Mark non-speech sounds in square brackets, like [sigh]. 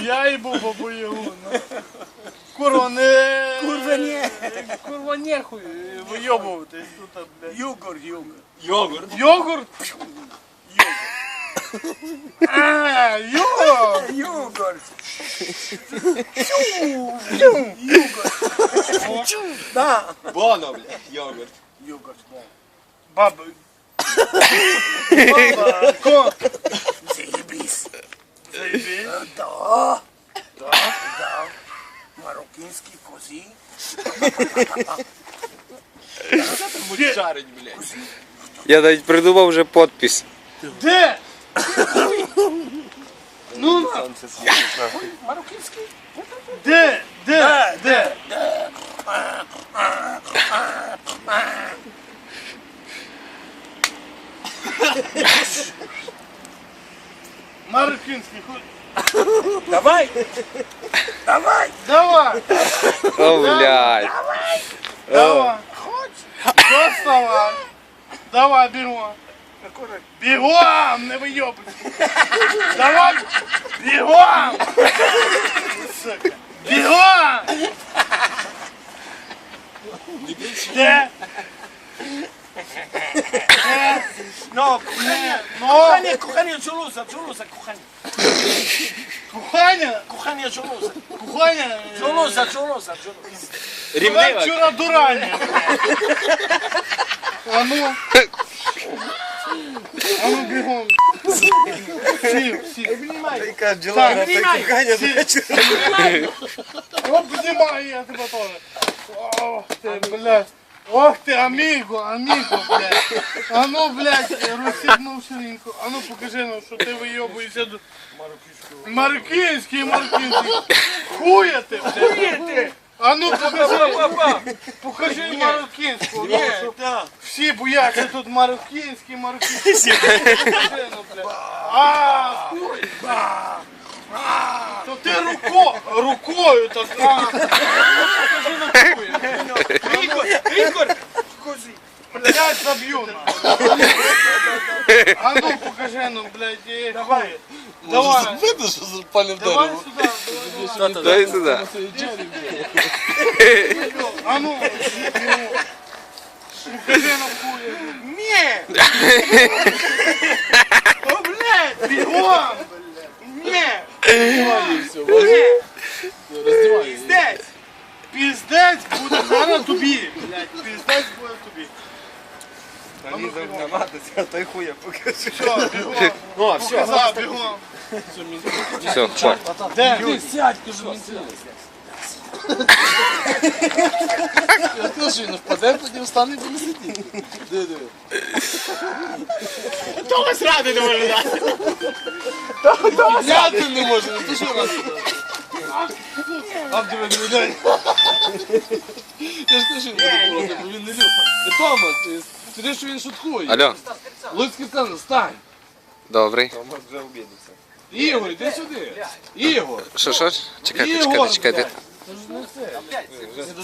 Я і був бабу Ягу. ну. Курва, не... Курва, ні. Курва, нехуй вийобуватись тут, блядь. Югор, югор. Йогурт. Йогурт? А, йогурт! Югор. Да. Боно, блядь, йогурт. Югор, да. Баба. Баба, ко? Заебись. Заебись. Да. Да. Да. Будь шарить, блядь. Я навіть придумав вже подпись. Де? Ну, на. Мароккинский? де? Де? Де? Мароккинский, хуй. Давай. Давай. Давай, О, блядь. давай. Доставай. Давай, бегом. Бегом, не выебывай. Давай, бегом. Бегом. Де? Де? No, кухання. Ну, Кухання, кухання чолуса, чолуса, кухання. кухання, Кухання чолуса. кухання. Чолуса, чолуса, чолуса. Давай вчора дурання. А ну. А ну бігом. Всі, всі. Яка Так, Піднімай. всі. О, піднімай, я тебе теж. Ох ти, блядь. Ох ти, аміго, аміго, блядь. А ну, блядь, розсібнув ширинку. А ну покажи нам, що ти вийобуєшся до... Мароккинський, мароккинський. Хуя ти, блядь. А ну покажи, покажи мароккинську. ну, щоб Да. Всі бояться тут мароккинський, мароккинський. [laughs] Покажи, ну, блядь. А, хуй. То ти руко, рукою так. А, покажи на хуй. Ігор, Ігор. Кози. Блядь, заб'ю. на. [laughs] А ну покажи, ну, блядь, і Давай. Давай. Видно, що запалив Давай дерево. сюди, давай, давай. Дай сюди. А ну, ну. покажи на хуй. Ні. [laughs] піздець буде зараз [laughs] тобі. Блядь, піздець буде тобі. Та ні, не матися, а той хуя покажи. Все, бігом. О, все. Казав, бігом. Все, хватить. Де? Сядь, кажу, кажу, що він впаде, потім встане і буде сидіти. Диви, диви. Хтось ради не може дати. Сяти не може, ну ти що раз? А диви, диви, диви. Я ж кажу, він буде проти, бо він не любить. Ти Тома, ти сидиш, що він шуткує. Алло, Луцький сказав, стань. добрий. Ігор, іди сюди. Ігор. Що, що? Чекайте, Ігор, чекайте, чекайте. блядь. Це ж не це.